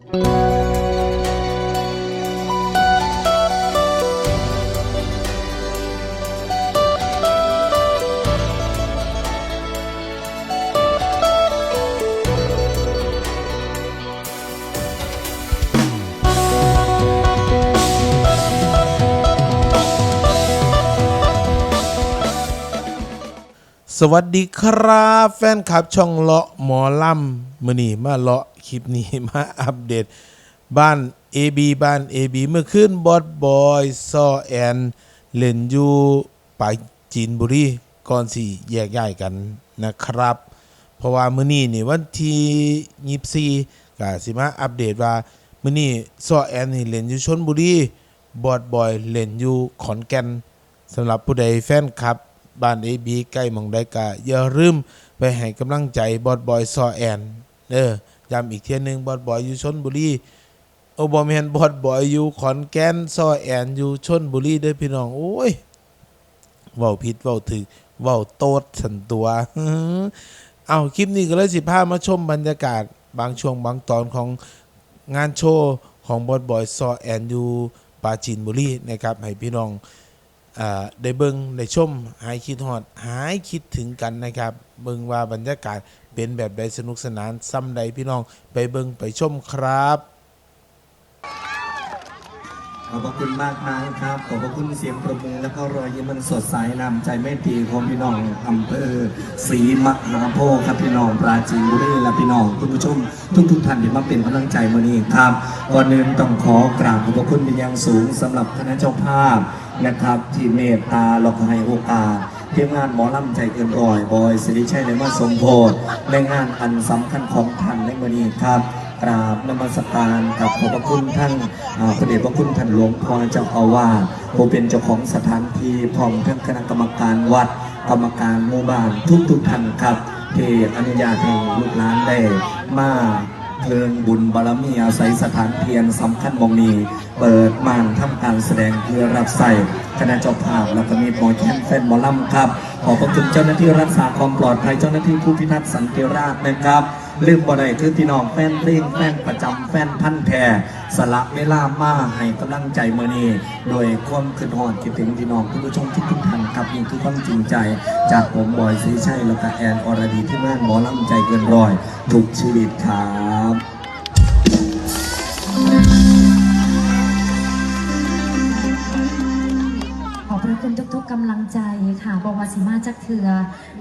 สวัสดีครับ แฟนคลับช่องเลาะหมอลำมือนี้มาเลาะ คลิปนี้มาอัปเดต บ้าน AB บ้าน AB เมื่อคืนบอสบอยซอแอนเล่นอยู่ปายจีนบุรีก่อนสี่แยกย้ายกันนะครับ เพราะว่ามื้อนี้นี่วันที่ยี่สี่ก็สิมาอัปเดตว่ามื้อนี้ซอแอนนี่เล่นอยู่ชนบุรีบอสบอยเล่นอยู่ขอนแก่นสำหรับผู้ใดแฟนคลับ บ้านเอบีใกล้มองได้กะอย่าลืมไปให้กำลังใจบอดบอยซอแอนเด้อ ย้ำอีกเทียหนึงบอดบอยอยู่ชนบุรีโอบอมนบอดบอยอยู่ขอนแก่นซอแอนอยู่ชนบุรีเด้อพี่น้องโอ้ยเว้าผิดเว้าถึกเว้าโตดสันตัวเอาคลิปนี้ก็เลยสิพามาชมบรรยากาศบางช่วงบางตอนของงานโชว์ของบอดบอยซอแอนอยู่ปราจีนบุรีนะครับ ให้พี่น้องอ่าได้เบิงได้ชม หายคิดฮอด หายคิดถึงกันนะครับ เบิงว่าบรรยากาศ เป็นแบบใดสนุกสนานซ้ำใดพี่น้องไปเบิงไปชมครับขอบพระคุณมากมากครับ ขอบพระคุณเสียงประมือแล้วก็รอยยิ้มมันสดใสนำใจไม่ตีของพี่น้องอำเภอศรีมหาโพธิ์ครับพี่น้องปราจีนบุรีและพี่น้องคุณผู้ชมทุกทุกท่านที่มาเป็นกำลังใจมานี้ครับก่อนอื่นต้องขอกราบขอบพระคุณเป็นอย่างสูงสำหรับคณะเจ้าภาพนะครับที่เมตตาเราก็ให้โอกาส ทีมงานหมอลำใจเกินร้อยบอยสิริชัยในมาสมโพธิในงานอันสำคัญของท่านในวันนี้ครับกราบนมัสการกับขอบพระคุณท่านพระเดชพระคุณท่านหลวงพ่อเจ้าอาวาสผู้เป็นเจ้าของสถานที่พร้อมทั้งคณะกรรมการวัด กรรมการหมู่บ้านทุกทุกๆท่านครับ ที่อนุญาตให้ลูกหลานได้มา เพลิงบุญบารมีอาศัยสถานเพียรสำคัญมงนีเปิดม่านทำการแสดงเพื่อรับใส่คณะเจ้าภาพแล้วก็มีหมอแคนแฟนหมอลำครับ ขอบพระคุณเจ้าหน้าที่รักษาความปลอดภัยเจ้าหน้าที่ผู้พิทักษ์สันติราษฎร์นะครับ ลืมบ่ได้คือพี่น้องแฟนเพลงแฟนประจำแฟนพันธุ์แท้สละเวลามาให้กำลังใจเมื่อนี้โดยความคืนหอดคิดถึงพี่น้องผู้ผู้ชมทุกทุกๆท่านครับนี่คือความจริงใจ จากผมบอยศรีชัยแล้วก็แอนอรดีที่แม่นหมอลำใจเกินร้อยทุกชีวิตครับ สิมาจักเถือ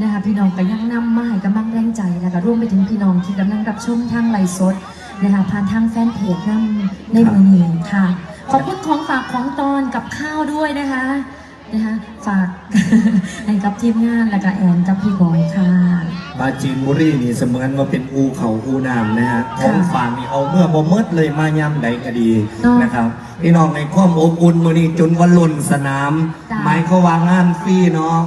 นะคะพี่น้องก็ยังนำมาให้กำลังแรงใจแล้วก็ร่วมไปถึงพี่น้องที่กำลังรับชมทางไลฟ์สดนะคะผ่านทางแฟนเพจนำในมือนี้ค่ะ ขอบคุณของฝากของตอนกับข้าวด้วยนะคะนะคะฝากให้กับทีมงานแล้วก็แอนกับพี่บอยค่ะปราจีนบุรีนี่เสมือนว่าเป็นอูเขาอูน้ำนะฮะของฝากนี่เอาเมื่อบ่เมิดเลยมาย่ำใดก็ดีเนาะนะครับพี่น้องในความอบอุ่นมือนี้จนวันลุ่นสนามจ้ะหมายเขาว่างานฟรีเนาะ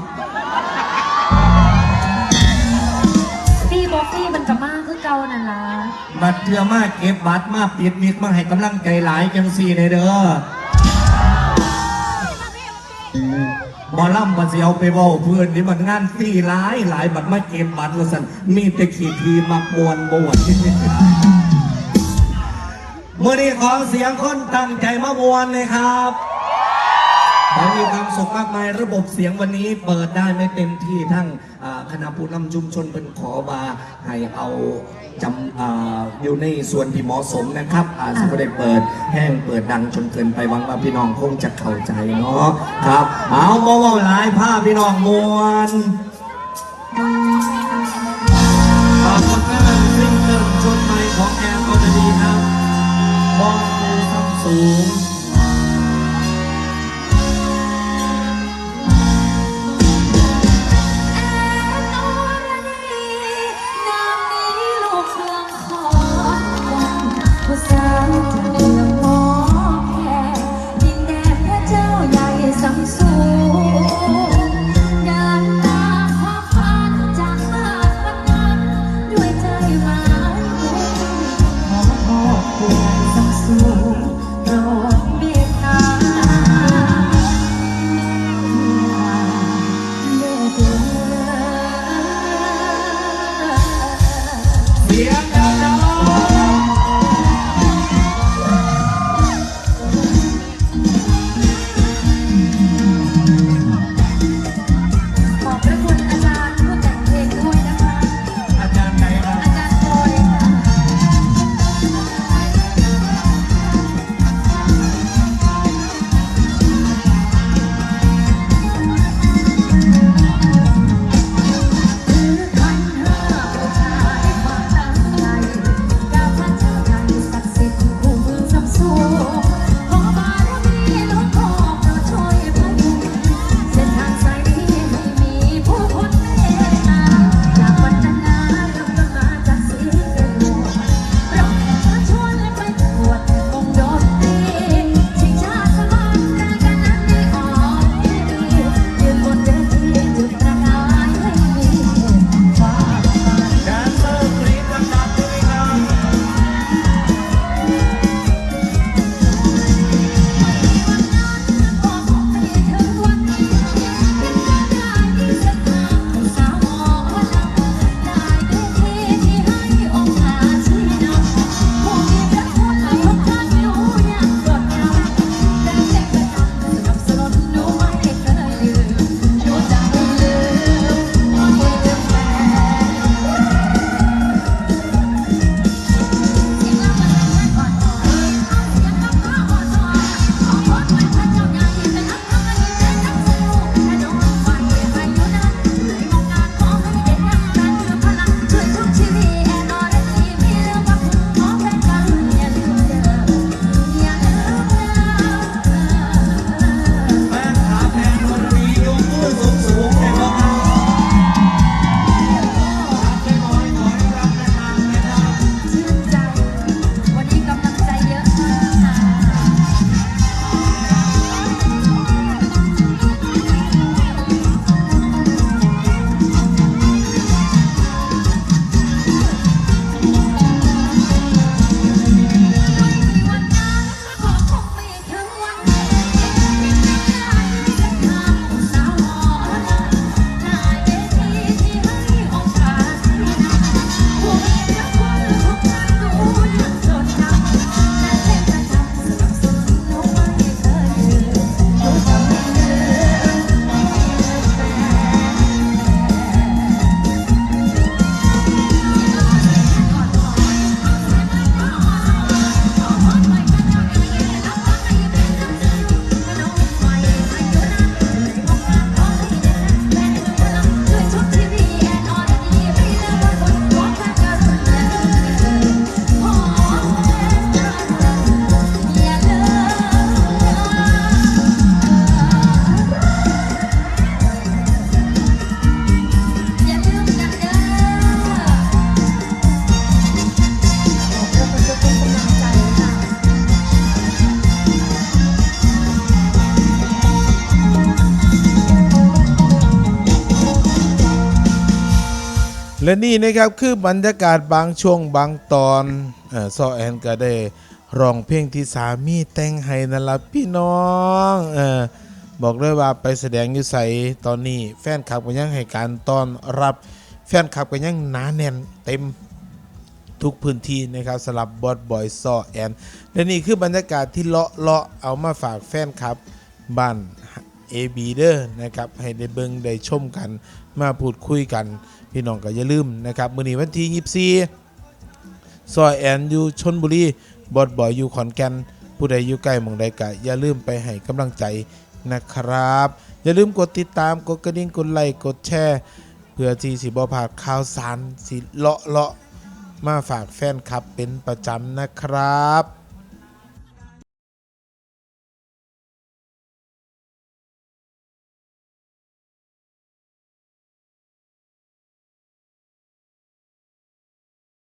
คือเก่านั่นล่ะบัตรเทือมาเก็บบัตรมาปิดมิดมาให้กำลังใจหลายจังสี่เลยเด้อหมอลำบัตรเสียวไปเว่าเพื่อนนี่มันงานฟรีหลายหลายบัตรมาเก็บบัตรว่าสันมีแต่ขีดทีมักมวนบวชมื่อนี้ขอเสียงคนตั้งใจมามวนเลยครับขอมีความสุขมากมายระบบเสียงวันนี้เปิดได้ไม่เต็มที่ทั้งอ่าคณะผู้นำชุมชนเป็นขอบาให้เอา จำอ่าอยู่ในส่วนที่เหมาะสมนะครับอาจจะไม่ได้เปิดแห้งเปิดดังจนเกินไปหวังว่าพี่น้องคงจะเข้าใจเนาะครับ เอาโมโมหลายผ้าพี่น้องมวนขอบคุณมากซิงเกิลชุดใหม่ของแอนอรดีครับมองดูคำสูง ผู้ และนี่นะครับคือบรรยากาศบางช่วงบางตอนเออซอแอนก็ได้ร้องเพลงที่สามีแต่งให้นั่นละพี่น้องเออบอกเลยว่าไปแสดงอยู่ใสตอนนี้แฟนคลับก็ยังให้การต้อนรับ แฟนคลับก็ยังหนาแน่นเต็มทุกพื้นที่นะครับสำหรับบอสบอยซอแอนและนี่คือบรรยากาศที่เลาะเลาะเอามาฝากแฟนคลับบ้าน เอบีเดอร์นะครับให้ได้เบิ่งได้ชมกัน มาพูดคุยกัน พี่น้องก็อย่าลืมนะครับมื้อนี้วันที่24ซอยแอนอยู่ชนบุรีบอดบอยอยู่ขอนแก่นผู้ใดอยู่ใกล้หมองใดก็อย่าลืมไปให้กำลังใจนะครับ อย่าลืมกดติดตามกดกระดิ่งกดไลค์กดแชร์เพื่อที่สิบ่พลาดข่าวสารสิเลาะเลาะมาฝากแฟนคลับเป็นประจำนะครับ